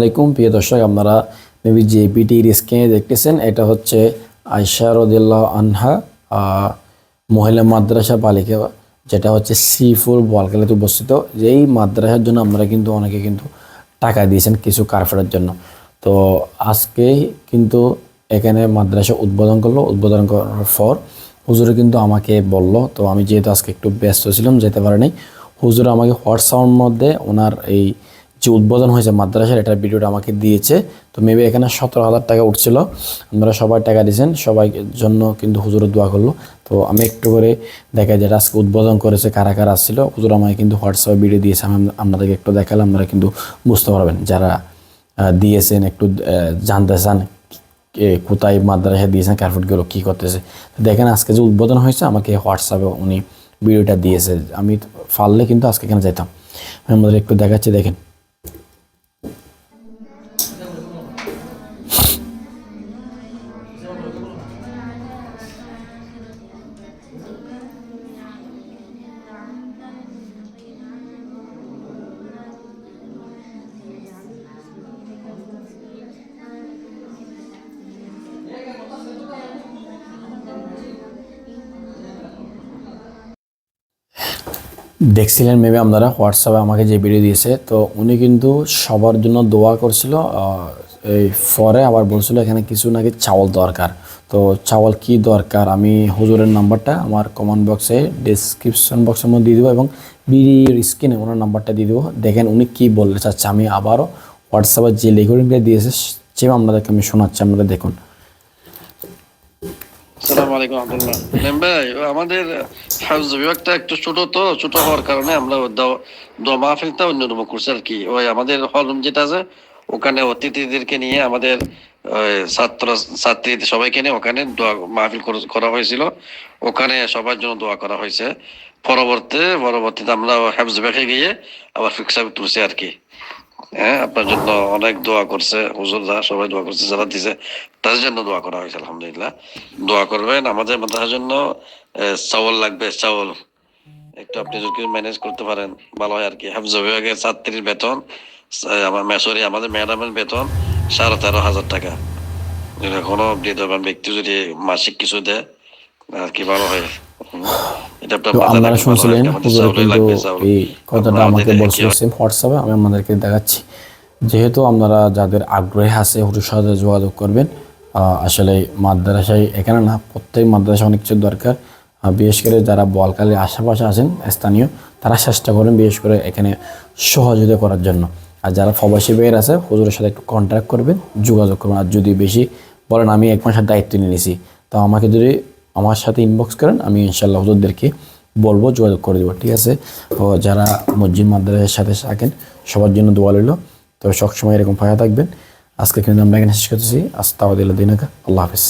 আলাইকুম। প্রিয় দর্শক, আপনারা মেবি যে পিটির স্ক্রিনে দেখতেছেন, এটা হচ্ছে আয়সা রদিল্লাহ আনহা মহিলা মাদ্রাসা বালিকা যেটা হচ্ছে সিফুল বলকালিতে অবস্থিত যেই মাদ্রাসার জন্য আমরা কিন্তু অনেকে কিন্তু টাকা দিয়েছেন কিছু কার্পেটের জন্য। তো আজকে কিন্তু এখানে মাদ্রাসা উদ্বোধন করল। উদ্বোধন করার পর হুজুরে কিন্তু আমাকে বলল, তো আমি যেহেতু আজকে একটু ব্যস্ত ছিলাম, যেতে পারিনি, হুজুর আমাকে হোয়াটসঅ্যাপের মধ্যে ওনার এই যে উদ্বোধন হয়েছে মাদ্রাসার, এটার ভিডিওটা আমাকে দিয়েছে। তো মেবি এখানে সতেরো হাজার টাকা উঠছিল। আমরা সবাই টাকা দিয়েছেন, সবাই জন্য কিন্তু হুজুর দোয়া করল। তো আমি একটু করে দেখা যেটা আজকে উদ্বোধন করেছে, কারা কারা আসছিল। হুজুর আমাকে কিন্তু হোয়াটসঅ্যাপে ভিডিও দিয়েছে, আমি আপনাদেরকে একটু দেখালে আপনারা কিন্তু বুঝতে পারবেন। যারা দিয়েছেন, একটু জানতে চান কোথায় মাদ্রাসা দিয়েছেন কার্পেটগুলো কী করতেছে। দেখেন আজকে যে উদ্বোধন হয়েছে, আমাকে হোয়াটসঅ্যাপে উনি ভিডিওটা দিয়েছে। আমি পারলে কিন্তু আজকে এখানে যেতাম আমি আমাদের একটু দেখাচ্ছি, দেখেন। দেখছিলেন মেবি আপনারা হোয়াটসঅ্যাপে আমাকে যে ভিডিও দিয়েছে, তো উনি কিন্তু সবার জন্য দোয়া করছিল এই পরে আবার বলছিল এখানে কিছু নাকি চাওয়াল দরকার। তো চাওয়াল কি দরকার? আমি হুজুরের নাম্বারটা আমার কমেন্ট বক্সে ডিসক্রিপশন বক্সের মধ্যে দিয়ে দেবো এবং ভিডিওর স্ক্রিনে ওনার নাম্বারটা দিয়ে দেবো। দেখেন উনি কি বলতে চাচ্ছে, আমি আবারও হোয়াটসঅ্যাপে যে রেকর্ডিংটা দিয়েছে সেম আপনাদেরকে আমি শোনাচ্ছি, আপনারা দেখুন। আমাদের হাউস বিভাগটা একটু ছোট তো, ছোট হওয়ার কারণে আমরা অন্যরকম করছি আর কি। ওই আমাদের হল রুম যেটা আছে, ওখানে অতিথিদেরকে নিয়ে আমাদের ছাত্র, ছাত্রী সবাইকে নিয়ে ওখানে দোয়া মাহফিল করা হয়েছিল। ওখানে সবার জন্য দোয়া করা হয়েছে। পরবর্তী পরবর্তীতে আমরা হাফজ বিভাগে গিয়ে আবার ফিক্সাপ তুলছি আর কি। হ্যাঁ আপনার জন্য অনেক দোয়া করছে হুজুররা সবাই দোয়া করছে, যারা দিছে, তাদের জন্য দোয়া করা হয়েছে, আলহামদুলিল্লাহ। দোয়া করবেন, আমাদের মাদ্রাসার জন্য চাউল লাগবে, চাউল। একটু আপনি যদি ম্যানেজ করতে পারেন, ভালো হয় আর কি। হাফজ বিভাগের ছাত্রীর বেতন আমার সরি, আমাদের ম্যাডামের বেতন সাড়ে তেরো হাজার টাকা। কোনো বিধবান ব্যক্তি যদি মাসিক কিছু দেয়, আর কি ভালো হয়। আপনার শুনছিলেন এই কথাটা আমাকে বলছিল সেম হোয়াটসঅ্যাপে আমি আপনাদেরকে দেখাচ্ছি। যেহেতু আপনারা যাদের আগ্রহী আছে হুজুর সাথে যোগাযোগ করবেন আসলে মাদ্রাসায় এখানে না প্রত্যেক মাদ্রাসায় অনেক কিছু দরকার। বিশেষ করে যারা বলকালের আশেপাশে আছেন স্থানীয় তারা চেষ্টা করেন বিশেষ করে এখানে সহযোগিতা করার জন্য। আর যারা প্রবাসী বের আছে হুজুরের সাথে একটু কন্ট্যাক্ট করবেন যোগাযোগ করবেন। আর যদি বেশি বলেন আমি এক মাসের দায়িত্ব নিয়ে নিছি। তো আমাকে যদি আমার সাথে ইনবক্স করেন, আমি ইনশাল্লাহ হুজুরদেরকে বলব, যোগাযোগ করে দেবো, ঠিক আছে? তো যারা মসজিদ মাদ্রাসার সাথে থাকেন, সবার জন্য দোয়া রইল। তবে সবসময় এরকম ফায়া থাকবেন। আজকে কিন্তু আমরা এখানে শেষ করতেছি। আস্তাবাদিল্লা দিনাকা। আল্লাহ হাফিজ।